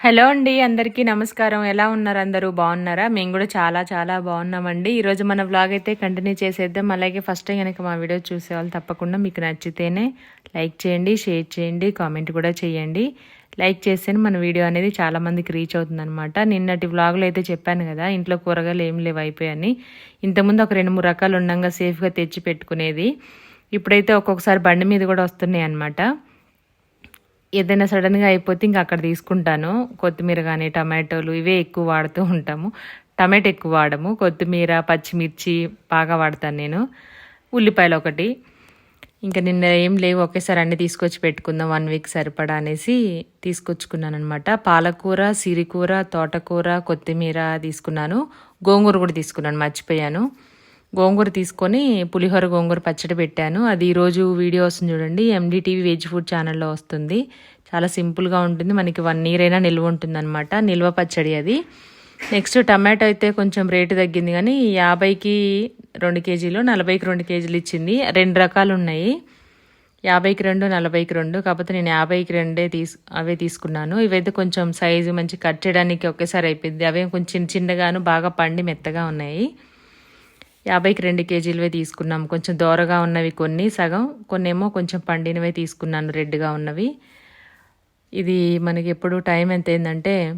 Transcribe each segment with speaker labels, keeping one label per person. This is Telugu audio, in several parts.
Speaker 1: హలో అండి అందరికీ నమస్కారం. ఎలా ఉన్నారు అందరూ? బాగున్నారా? మేము కూడా చాలా చాలా బాగున్నామండి. ఈరోజు మన వ్లాగ్ అయితే కంటిన్యూ చేసేద్దాం. అలాగే ఫస్ట్ టైం కనుక మా వీడియో చూసేవాళ్ళు తప్పకుండా మీకు నచ్చితేనే లైక్ చేయండి షేర్ చేయండి కామెంట్ కూడా చేయండి. లైక్ చేస్తేనే మన వీడియో అనేది చాలామందికి రీచ్ అవుతుందనమాట నిన్నటి వ్లాగ్లో అయితే చెప్పాను కదా ఇంట్లో కూరగాయలు ఏం లేవు అయిపోయాయని. ఇంతకుముందు ఒక రెండు మూడు రకాలు ఉండగా సేఫ్గా తెచ్చి పెట్టుకునేది. ఇప్పుడైతే ఒక్కొక్కసారి బండి మీద కూడా వస్తున్నాయి అనమాట ఏదైనా సడన్గా అయిపోతే ఇంకా అక్కడ తీసుకుంటాను. కొత్తిమీర కానీ టమాటోలు ఇవే ఎక్కువ వాడుతూ ఉంటాము. టమాటో ఎక్కువ వాడము. కొత్తిమీర పచ్చిమిర్చి బాగా వాడతాను నేను. ఉల్లిపాయలు ఒకటి. ఇంకా నిన్న ఏం లేవు. ఒకేసారి అన్ని తీసుకొచ్చి పెట్టుకుందాం. వన్ వీక్ సరిపడా అనేసి తీసుకొచ్చుకున్నాను అనమాట పాలకూర సిరికూర తోటకూర కొత్తిమీర తీసుకున్నాను. గోంగూర కూడా తీసుకున్నాను. మర్చిపోయాను. గోంగూర తీసుకొని పులిహోర గోంగూర పచ్చడి పెట్టాను. అది ఈరోజు వీడియో వస్తుంది చూడండి. ఎండిటీవీ వెజ్ ఫుడ్ ఛానల్లో వస్తుంది. చాలా సింపుల్గా ఉంటుంది. మనకి వన్ ఇయర్ అయినా నిల్వ ఉంటుంది అనమాట నిల్వ పచ్చడి అది. నెక్స్ట్ టమాటో అయితే కొంచెం రేటు తగ్గింది కానీ యాభైకి రెండు కేజీలు నలభైకి రెండు కేజీలు ఇచ్చింది. రెండు రకాలు ఉన్నాయి. యాభైకి రెండు నలభైకి రెండు. కాకపోతే నేను యాభైకి రెండే తీసు అవే తీసుకున్నాను. ఇవైతే కొంచెం సైజు మంచి కట్ చేయడానికి ఒకేసారి అయిపోయింది. అవే కొంచెం చిన్న చిన్నగాను బాగా పండి మెత్తగా ఉన్నాయి. యాభైకి రెండు కేజీలవే తీసుకున్నాం కొంచెం దోరగా ఉన్నవి కొన్ని సగం. కొన్ని ఏమో కొంచెం పండినవే తీసుకున్నాను రెడ్గా ఉన్నవి. ఇది మనకి ఎప్పుడు టైం ఎంత అయిందంటే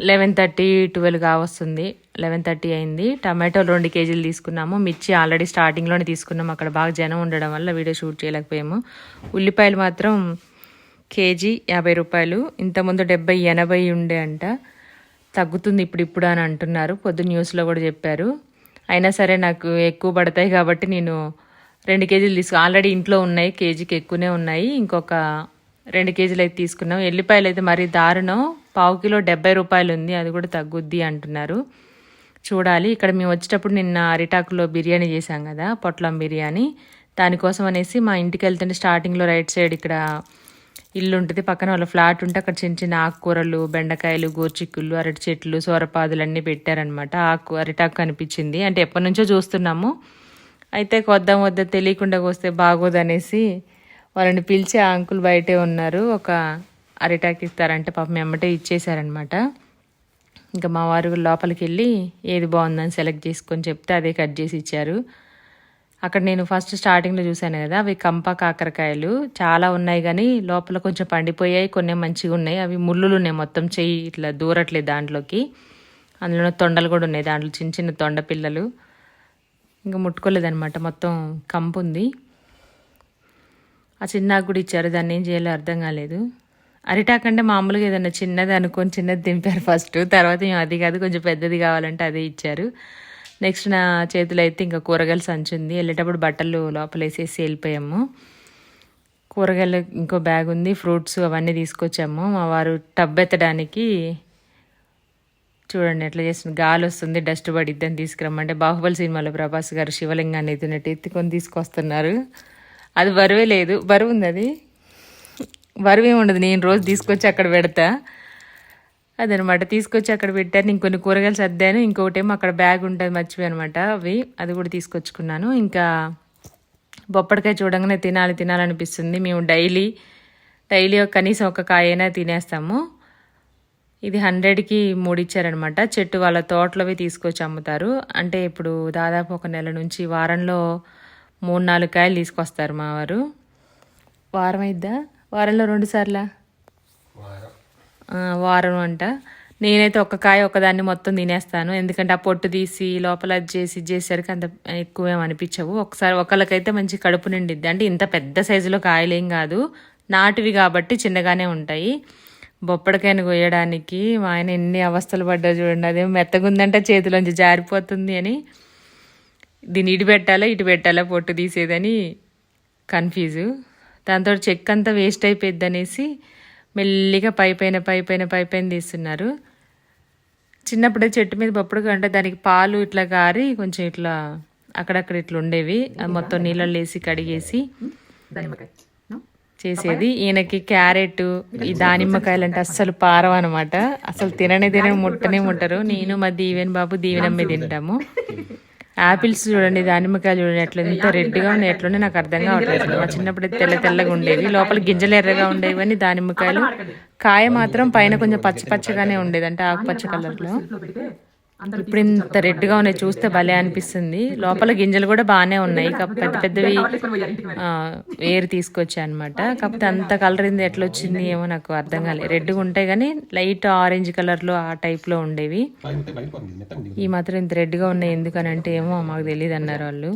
Speaker 1: లెవెన్ థర్టీ ట్వెల్వ్ కావస్తుంది. లెవెన్ థర్టీ అయింది. టమాటోలు రెండు కేజీలు తీసుకున్నాము. మిర్చి ఆల్రెడీ స్టార్టింగ్లోనే తీసుకున్నాము. అక్కడ బాగా జనం ఉండడం వల్ల వీడియో షూట్ చేయలేకపోయాము. ఉల్లిపాయలు మాత్రం కేజీ యాభై రూపాయలు. ఇంతకుముందు డెబ్బై ఎనభై ఉండే అంట. తగ్గుతుంది ఇప్పుడు ఇప్పుడు అని అంటున్నారు. పొద్దు న్యూస్లో కూడా చెప్పారు. అయినా సరే నాకు ఎక్కువ పడతాయి కాబట్టి నేను రెండు కేజీలు తీసుకు ఆల్రెడీ ఇంట్లో ఉన్నాయి కేజీకి ఎక్కువనే ఉన్నాయి. ఇంకొక రెండు కేజీలు అయితే తీసుకున్నాం. ఎల్లిపాయలు అయితే మరీ దారుణం. పావు కిలో డెబ్బై రూపాయలు ఉంది అది కూడా తగ్గుద్ది అంటున్నారు. చూడాలి. ఇక్కడ మేము వచ్చేటప్పుడు నిన్న అరిటాకులో బిర్యానీ చేశాం కదా పొట్లం బిర్యానీ. దానికోసం అనేసి మా ఇంటికి వెళ్తుంటే స్టార్టింగ్లో రైట్ సైడ్ ఇక్కడ ఇల్లు ఉంటుంది పక్కన వాళ్ళ ఫ్లాట్ ఉంటే అక్కడ చిన్న చిన్న ఆకుకూరలు బెండకాయలు గోర్చిక్కులు అరటి చెట్లు సోరపాదులు అన్నీ పెట్టారనమాట ఆకు అరిటాకు కనిపించింది. అంటే ఎప్పటి నుంచో చూస్తున్నాము. అయితే కొద్దాం వద్ద తెలియకుండా వస్తే బాగోదనేసి వాళ్ళని పిలిచి ఆ అంకుల్ బయటే ఉన్నారు. ఒక అరిటాకు ఇస్తారంటే పాపం ఎమ్మటే ఇచ్చేసారనమాట ఇంకా మా వారు లోపలికి వెళ్ళి ఏది బాగుందని సెలెక్ట్ చేసుకొని చెప్తే అదే కట్ చేసి ఇచ్చారు. అక్కడ నేను ఫస్ట్ స్టార్టింగ్లో చూశాను కదా అవి కంప కాకరకాయలు. చాలా ఉన్నాయి కానీ లోపల కొంచెం పండిపోయాయి కొన్ని మంచిగా ఉన్నాయి. అవి ముళ్ళులు ఉన్నాయి మొత్తం చెయ్యి ఇట్లా దూరట్లేదు దాంట్లోకి. అందులో తొండలు కూడా ఉన్నాయి దాంట్లో చిన్న చిన్న తొండ పిల్లలు. ఇంకా ముట్టుకోలేదనమాట మొత్తం కంపు ఉంది. ఆ చిన్నాకు కూడా ఇచ్చారు దాన్ని ఏం చేయాలో అర్థం కాలేదు. అరిటాక్ అంటే మామూలుగా ఏదన్నా చిన్నది అనుకొని చిన్నది దింపారు ఫస్ట్. తర్వాత మేము అది కాదు కొంచెం పెద్దది కావాలంటే అదే ఇచ్చారు. నెక్స్ట్ నా చేతిలో అయితే ఇంకా కూరగాయలు సంచి ఉంది వెళ్ళేటప్పుడు బట్టలు లోపల వేసేసి వెళ్ళిపోయాము. కూరగాయలు ఇంకో బ్యాగ్ ఉంది ఫ్రూట్స్ అవన్నీ తీసుకొచ్చాము. మా వారు టబ్ ఎత్తడానికి చూడండి ఎట్లా చేస్తుంది. గాలి వస్తుంది డస్ట్ పడిద్దని తీసుకురమ్మంటే బాహుబలి సినిమాలో ప్రభాస్ గారు శివలింగాన్ని ఎత్తినట్టు ఎత్తుకొని తీసుకొస్తున్నారు. అది బరువే లేదు. బరువు ఉంది అది? బరువు ఏమి ఉండదు. నేను రోజు తీసుకొచ్చి అక్కడ పెడతా. అదనమాట. తీసుకొచ్చి అక్కడ పెట్టాను ఇంకొన్ని కూరగాయలు సర్దాను. ఇంకొకటేమో అక్కడ బ్యాగ్ ఉంటుంది మర్చిపోయి అనమాట అవి. అది కూడా తీసుకొచ్చుకున్నాను. ఇంకా బొప్పడికాయ చూడంగానే తినాలి తినాలనిపిస్తుంది. మేము డైలీ డైలీ కనీసం ఒక కాయైనా తినేస్తాము. ఇది హండ్రెడ్కి మూడు ఇచ్చారనమాట చెట్టు వాళ్ళ తోటలోవి తీసుకొచ్చి అమ్ముతారు. అంటే ఇప్పుడు దాదాపు ఒక నెల నుంచి వారంలో మూడు నాలుగు కాయలు తీసుకొస్తారు మా వారు. వారం అయిద్దా వారంలో రెండు సార్లా? వారం అంట. నేనైతే ఒక్క కాయ ఒకదాన్ని మొత్తం తినేస్తాను. ఎందుకంటే ఆ పొట్టు తీసి లోపల అది చేసి ఇది చేసేసరికి అంత ఎక్కువ ఏం అనిపించవు. ఒకసారి ఒకళ్ళకైతే మంచి కడుపు నిండిద్ది. అంటే ఇంత పెద్ద సైజులో కాయలేం కాదు. నాటివి కాబట్టి చిన్నగానే ఉంటాయి. బొప్పడికాయను కొయ్యడానికి మా ఆయన ఎన్ని అవస్థలు పడ్డా చూడండి. అదేం మెత్తగుందంటే చేతిలోంచి జారిపోతుంది అని. దీన్ని ఇటు పెట్టాలా ఇటు పెట్టాలా పొట్టు తీసేదని కన్ఫ్యూజు. దాంతో చెక్ అంతా వేస్ట్ అయిపోయింది అనేసి మెల్లిగా పై పైన పై పైన పై పైన తీస్తున్నారు. చిన్నప్పుడే చెట్టు మీద పప్పుడు అంటే దానికి పాలు ఇట్లా గారి కొంచెం ఇట్లా అక్కడక్కడ ఇట్లా ఉండేవి. మొత్తం నీళ్ళల్లో వేసి కడిగేసి చేసేది. ఈయనకి క్యారెట్ ఈ దానిమ్మకాయలు అంటే అస్సలు పారం అనమాట అసలు తిననే తినని ముట్టనే ముట్టరు. నేను మా దీవెన్ బాబు దీవెనమ్మే తింటాము. యాపిల్స్ చూడండి దానిమ్మకాయలు చూడండి ఎట్లా ఎంత రెడ్గా ఉన్నాయి ఎట్లున్నాయి నాకు అర్థం కావట్లేదు. మా చిన్నప్పుడు తెల్ల తెల్లగా ఉండేవి లోపల గింజలు ఎర్రగా ఉండేవి అని దానిమ్మకాయలు. కాయ మాత్రం పైన కొంచెం పచ్చ పచ్చగానే ఉండేది అంటే ఆకుపచ్చ కలర్లో. ఇప్పుడు ఇంత రెడ్గా ఉన్నాయి చూస్తే భలే అనిపిస్తుంది. లోపల గింజలు కూడా బాగానే ఉన్నాయి. పెద్ద పెద్దవి ఆ, వేరు తీసుకొచ్చా అనమాట కాకపోతే అంత కలర్ ఇంది ఎట్లా వచ్చింది ఏమో నాకు అర్థం కాలేదు. రెడ్గా ఉంటాయి కానీ లైట్ ఆరెంజ్ కలర్లో ఆ టైప్లో ఉండేవి. ఈ మాత్రం ఇంత రెడ్గా ఉన్నాయి ఎందుకని అంటే ఏమో మాకు తెలియదు అన్నారు వాళ్ళు.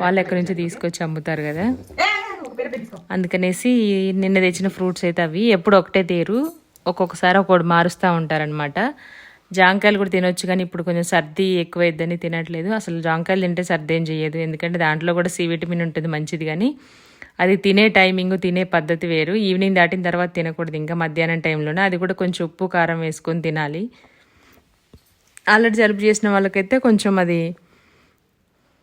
Speaker 1: వాళ్ళు ఎక్కడి నుంచి తీసుకొచ్చి అమ్ముతారు కదా. అందుకనేసి నిన్న తెచ్చిన ఫ్రూట్స్ అయితే అవి ఎప్పుడు ఒకటే తేరు. ఒక్కొక్కసారి ఒక్కొక్కటి మారుస్తూ ఉంటారనమాట జాంకాయలు కూడా తినొచ్చు కానీ ఇప్పుడు కొంచెం సర్ది ఎక్కువైద్దని తినట్లేదు. అసలు జాంకాయలు తింటే సర్ది ఏం చేయదు ఎందుకంటే దాంట్లో కూడా సి విటమిన్ ఉంటుంది మంచిది కానీ. అది తినే టైమింగ్ తినే పద్ధతి వేరు. ఈవినింగ్ దాటిన తర్వాత తినకూడదు. ఇంకా మధ్యాహ్నం టైంలోనే అది కూడా కొంచెం ఉప్పు కారం వేసుకొని తినాలి. ఆల్రెడీ జలుబు చేసిన వాళ్ళకైతే కొంచెం అది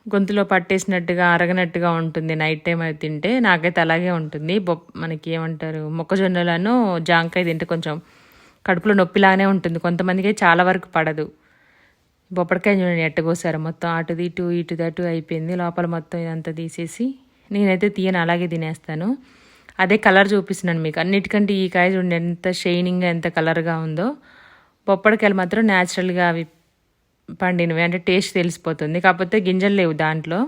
Speaker 1: గొంతులో పట్టేసినట్టుగా అరగనట్టుగా ఉంటుంది. నైట్ టైం అది తింటే నాకైతే అలాగే ఉంటుంది. బొ మనకి ఏమంటారు మొక్కజొన్నలను జాంకాయ తింటే కొంచెం కడుపులో నొప్పిలానే ఉంటుంది. కొంతమందికి చాలా వరకు పడదు. బొప్పడికాయ చూడండి ఎట్టగోసారు మొత్తం అటుది ఇటు ఇటు అటు అయిపోయింది. లోపల మొత్తం ఇదంతా తీసేసి నేనైతే తీయను అలాగే తినేస్తాను. అదే కలర్ చూపిస్తున్నాను మీకు. అన్నిటికంటే ఈ కాయ చూడండి ఎంత షైనింగ్గా ఎంత కలర్గా ఉందో. బొప్పడికాయలు మాత్రం న్యాచురల్గా అవి పండినవి. అంటే టేస్ట్ తెలిసిపోతుంది. కాకపోతే గింజలు లేవు దాంట్లో.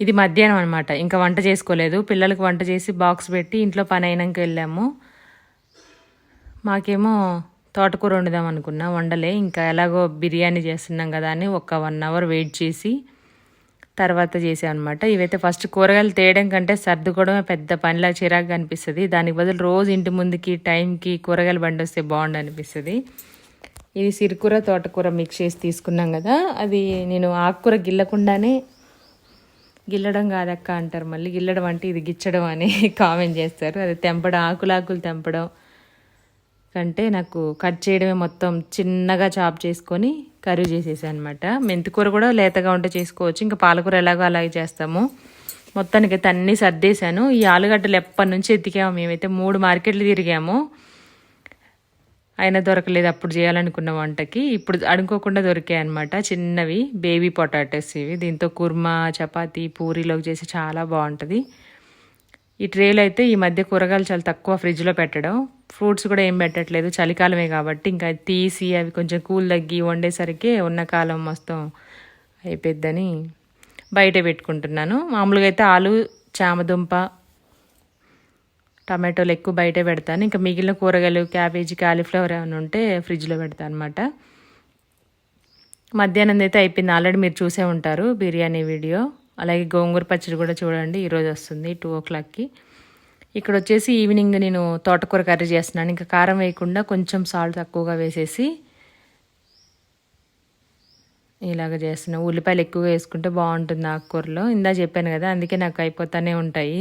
Speaker 1: ఇది మధ్యాహ్నం అనమాట ఇంకా వంట చేసుకోలేదు. పిల్లలకు వంట చేసి బాక్స్ పెట్టి ఇంట్లో పని అయినాక వెళ్ళాము. మాకేమో తోటకూర వండుదాం అనుకున్నా. వండలే. ఇంకా ఎలాగో బిర్యానీ చేస్తున్నాం కదా అని ఒక వన్ అవర్ వెయిట్ చేసి తర్వాత చేసాం అనమాట ఇవైతే ఫస్ట్ కూరగాయలు తేయడం కంటే సర్దుకోవడమే పెద్ద పనిలా చిరాకు అనిపిస్తుంది. దానికి బదులు రోజు ఇంటి ముందుకి టైంకి కూరగాయలు బండి వస్తే బాగుండు అనిపిస్తుంది. ఇది సిరికూర తోటకూర మిక్స్ చేసి తీసుకున్నాం కదా. అది నేను ఆకుకూర గిల్లకుండానే గిల్లడం కాదక్క అంటారు మళ్ళీ. గిల్లడం అంటే ఇది గిచ్చడం అని కామెంట్ చేస్తారు. అది తెంపడం ఆకులాకులు తెంపడం కంటే నాకు కట్ చేయడమే మొత్తం చిన్నగా చాప్ చేసుకొని కర్రీ చేసేసాను అనమాట మెంతికూర కూడా లేతగా ఉంటే చేసుకోవచ్చు. ఇంకా పాలకూర ఎలాగో అలాగే చేస్తాము. మొత్తానికి అయితే అన్నీ సర్దేశాను. ఈ ఆలుగడ్డలు ఎప్పటి నుంచి ఎత్తికాము మేమైతే మూడు మార్కెట్లు తిరిగాము. అయినా దొరకలేదు. అప్పుడు చేయాలనుకున్న వంటకి. ఇప్పుడు అనుకోకుండా దొరికాయి అనమాట చిన్నవి బేబీ పొటాటోస్ ఇవి. దీంతో కుర్మా చపాతీ పూరీలోకి చేసి చాలా బాగుంటుంది. ఈ ట్రేలో అయితే ఈ మధ్య కూరగాయలు చాలా తక్కువ ఫ్రిడ్జ్లో పెట్టడం. ఫ్రూట్స్ కూడా ఏం పెట్టట్లేదు. చలికాలమే కాబట్టి ఇంకా తీసి అవి కొంచెం కూల్ తగ్గి వండేసరికి ఉన్న కాలం మొత్తం అయిపోద్దని బయట పెట్టుకుంటున్నాను. మామూలుగా అయితే ఆలు చామదుంప టమాటోలు ఎక్కువ బయట పెడతాను. ఇంకా మిగిలిన కూరగాయలు క్యాబేజీ కాలీఫ్లవర్ ఏమైనా ఉంటే ఫ్రిడ్జ్లో పెడతాను అనమాట మధ్యాహ్నం అయితే అయిపోయింది. ఆల్రెడీ మీరు చూసే ఉంటారు బిర్యానీ వీడియో. అలాగే గోంగూర పచ్చడి కూడా చూడండి ఈరోజు వస్తుంది టూ ఓ క్లాక్కి ఇక్కడ వచ్చేసి ఈవినింగ్ నేను తోటకూర కర్రీ చేస్తున్నాను. ఇంకా కారం వేయకుండా కొంచెం సాల్ట్ తక్కువగా వేసేసి ఇలాగ చేస్తున్నాను ఉల్లిపాయలు ఎక్కువగా వేసుకుంటే బాగుంటుంది ఆకుకూరలో. ఇందా చెప్పాను కదా అందుకే నాకు అయిపోతానే ఉంటాయి.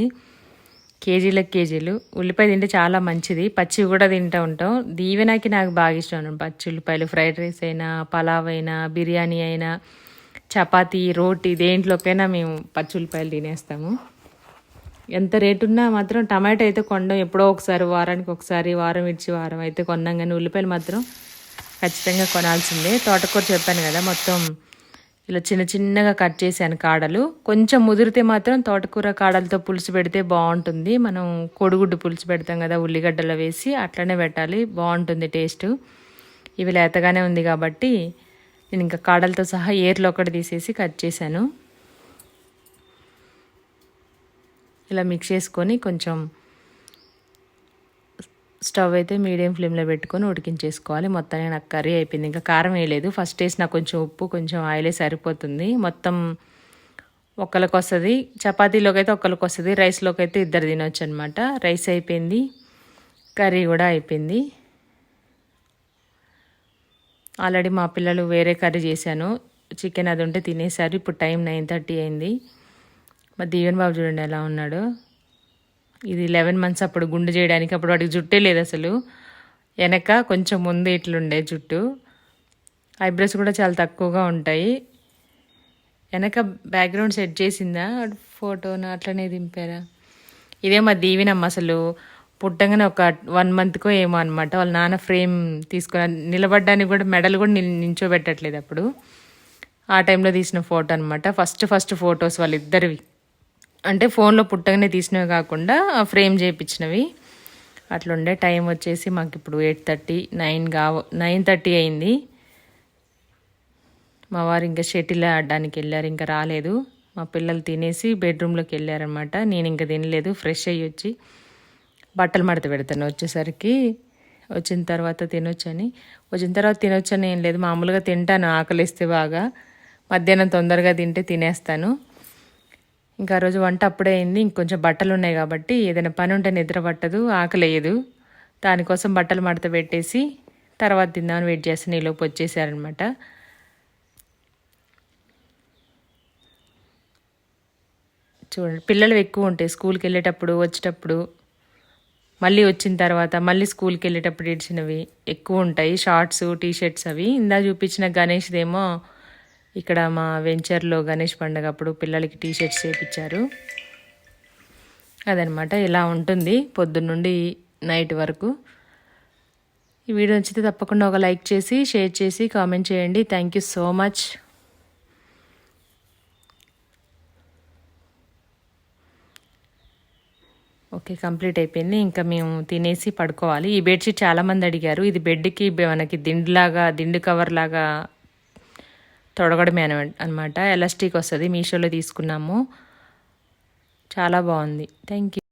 Speaker 1: కేజీలకు కేజీలు. ఉల్లిపాయ తింటే చాలా మంచిది. పచ్చివి కూడా తింటూ ఉంటాం. దీవెనకి నాకు బాగా ఇష్టం పచ్చి ఉల్లిపాయలు ఫ్రైడ్ రైస్ అయినా పలావ్ అయినా బిర్యానీ అయినా. చపాతీ రోటి దేంట్లోకైనా మేము పచ్చి ఉల్లిపాయలు తినేస్తాము. ఎంత రేటు ఉన్నా మాత్రం టమాటో అయితే కొండం ఎప్పుడో ఒకసారి వారానికి ఒకసారి వారం ఇచ్చి వారం అయితే కొన్నాం కానీ ఉల్లిపాయలు మాత్రం ఖచ్చితంగా కొనాల్సిందే. తోటకూర చెప్పాను కదా మొత్తం ఇలా చిన్న చిన్నగా కట్ చేశాను కాడలు. కొంచెం ముదిరితే మాత్రం తోటకూర కాడలతో పులుసు పెడితే బాగుంటుంది. మనం కోడిగుడ్డు పులుసు పెడతాం కదా ఉల్లిగడ్డలో వేసి అట్లనే పెట్టాలి. బాగుంటుంది టేస్ట్. ఇవి లేతగానే ఉంది కాబట్టి నేను ఇంకా కాడలతో సహా ఏర్లు ఒకటి తీసేసి కట్ చేశాను. ఇలా మిక్స్ చేసుకొని కొంచెం స్టవ్ అయితే మీడియం ఫ్లేమ్లో పెట్టుకొని ఉడికించేసుకోవాలి. మొత్తానికి నాకు కర్రీ అయిపోయింది. ఇంకా కారం వేయలేదు. ఫస్ట్ వేసి నాకు కొంచెం ఉప్పు కొంచెం ఆయిలే సరిపోతుంది. మొత్తం ఒకరికి వస్తుంది. చపాతీలోకి అయితే ఒకరికి వస్తుంది. రైస్లోకి అయితే ఇద్దరు తినొచ్చు అనమాట రైస్ అయిపోయింది. కర్రీ కూడా అయిపోయింది. ఆల్రెడీ మా పిల్లలు వేరే కర్రీ చేశాను. చికెన్ అది ఉంటే తినేసారు ఇప్పుడు టైం నైన్ థర్టీ అయింది. మా దీవెన్ బాబు చూడండి ఎలా ఉన్నాడు. ఇది లెవెన్ మంత్స్ అప్పుడు గుండు చేయడానికి అప్పుడు వాడికి జుట్టే లేదు అసలు. వెనక కొంచెం ముందు ఇట్లుండే జుట్టు. ఐబ్రోస్ కూడా చాలా తక్కువగా ఉంటాయి. వెనక బ్యాక్గ్రౌండ్ సెట్ చేసిందా? ఫోటోను అట్లనే దింపారా? ఇదే మా దీవెనమ్మ అసలు. పుట్టగానే ఒక వన్ మంత్కో ఏమో అనమాట వాళ్ళ నాన్న ఫ్రేమ్ తీసుకుని నిలబడడానికి కూడా మెడల్ కూడా నిల్చోబెట్టట్లేదు అప్పుడు. ఆ టైంలో తీసిన ఫోటో అనమాట ఫస్ట్ ఫస్ట్ ఫొటోస్ వాళ్ళిద్దరివి. అంటే ఫోన్లో పుట్టగానే తీసినవి కాకుండా ఫ్రేమ్ చేయించినవి. అట్లుండే టైం వచ్చేసి మాకు ఇప్పుడు ఎయిట్ థర్టీ నైన్ కావ నైన్ థర్టీ అయింది. మా వారు ఇంకా షటిల్ ఆడడానికి వెళ్ళారు ఇంకా రాలేదు. మా పిల్లలు తినేసి బెడ్రూమ్లోకి వెళ్ళారనమాట నేను ఇంకా తినలేదు ఫ్రెష్ అయ్యి వచ్చి. బట్టలు మడత పెడతాను వచ్చేసరికి. వచ్చిన తర్వాత తినొచ్చని. వచ్చిన తర్వాత తినొచ్చని ఏం లేదు మామూలుగా తింటాను ఆకలిస్తే బాగా. మధ్యాహ్నం తొందరగా తింటే తినేస్తాను. ఇంకా రోజు వంట అప్పుడే అయింది ఇంకొంచెం బట్టలు ఉన్నాయి కాబట్టి ఏదైనా పని ఉంటే నిద్ర పట్టదు ఆకలేయదు. దానికోసం బట్టలు మడత పెట్టేసి తర్వాత తిందామని వెయిట్ చేస్తాను నీలోపు వచ్చేసారనమాట. చూడండి పిల్లలు ఎక్కువ ఉంటాయి స్కూల్కి వెళ్ళేటప్పుడు వచ్చేటప్పుడు. మళ్ళీ వచ్చిన తర్వాత మళ్ళీ స్కూల్కి వెళ్ళేటప్పుడు ఇడిచినవి ఎక్కువ ఉంటాయి. షార్ట్స్ టీషర్ట్స్ అవి. ఇందా చూపించిన గణేష్దేమో ఇక్కడ మా వెంచర్లో గణేష్ పండుగ అప్పుడు పిల్లలకి టీషర్ట్స్ చేపించారు. అదనమాట. ఇలా ఉంటుంది పొద్దున్నుండి నైట్ వరకు. ఈ వీడియో నచ్చితే తప్పకుండా ఒక లైక్ చేసి షేర్ చేసి కామెంట్ చేయండి. Thank you so much. Okay complete అయిపోయింది. ఇంకా మేము తినేసి పడుకోవాలి. ఈ బెడ్షీట్ చాలామంది అడిగారు ఇది బెడ్కి మనకి దిండులాగా దిండు కవర్ లాగా తొడగడమే అన అనమాట ఎలాస్టిక్ వస్తుంది మీషోలో తీసుకున్నాము. చాలా బాగుంది. Thank you